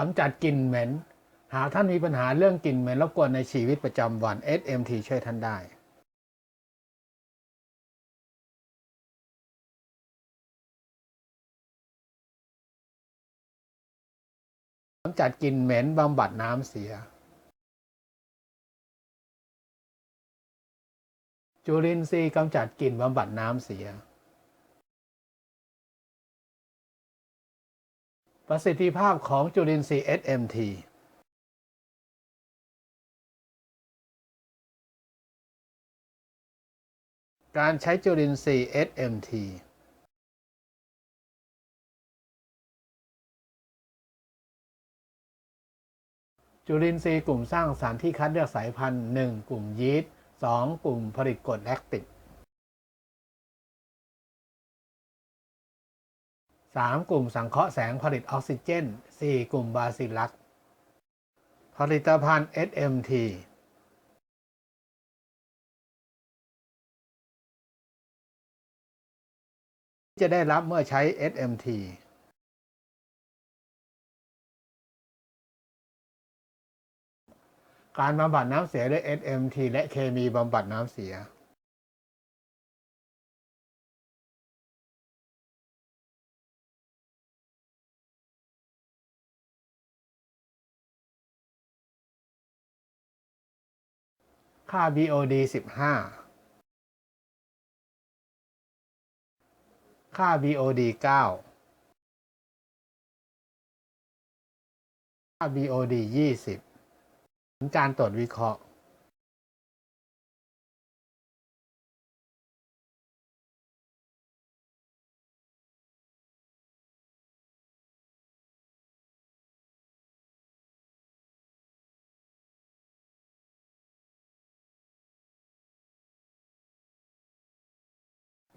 กำจัดกลิ่นเหม็น หากท่านมีปัญหาเรื่องกลิ่นเหม็นรบกวนในชีวิตประจำวัน SMT ช่วยท่านได้กำจัดกลิ่นเหม็นบำบัดน้ำเสีย จุลินทรีย์กำจัดกลิ่นบำบัดน้ำเสีย ประสิทธิภาพของจุลินทรีย์ SMT การใช้จุลินทรีย์ SMT จุลินทรีย์กลุ่มสร้างสารที่คัดเลือกสายพันธุ์ 1 กลุ่มยีสต์ 2 กลุ่มผลิตกรดแลคติก 3 กลุ่มสังเคราะห์แสงผลิตออกซิเจน 4 กลุ่มบาซิลลัสผลิตภัณฑ์ SMT จะได้รับเมื่อใช้ SMT การบำบัดน้ำเสียด้วย SMT และเคมีบำบัดน้ำเสีย ค่า BOD 15 ค่า BOD 9 ค่า BOD 20ผลการตรวจวิเคราะห์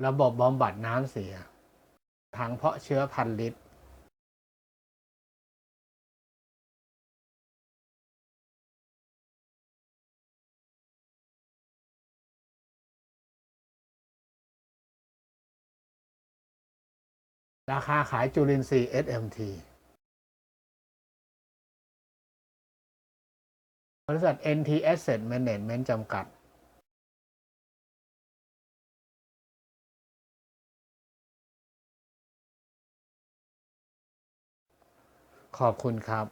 ระบบบำบัดน้ำเสีย ถังเพาะเชื้อพันลิตร ราคาขายจุลินทรีย์ SMT บริษัท NT Asset Management จำกัด ขอบคุณครับ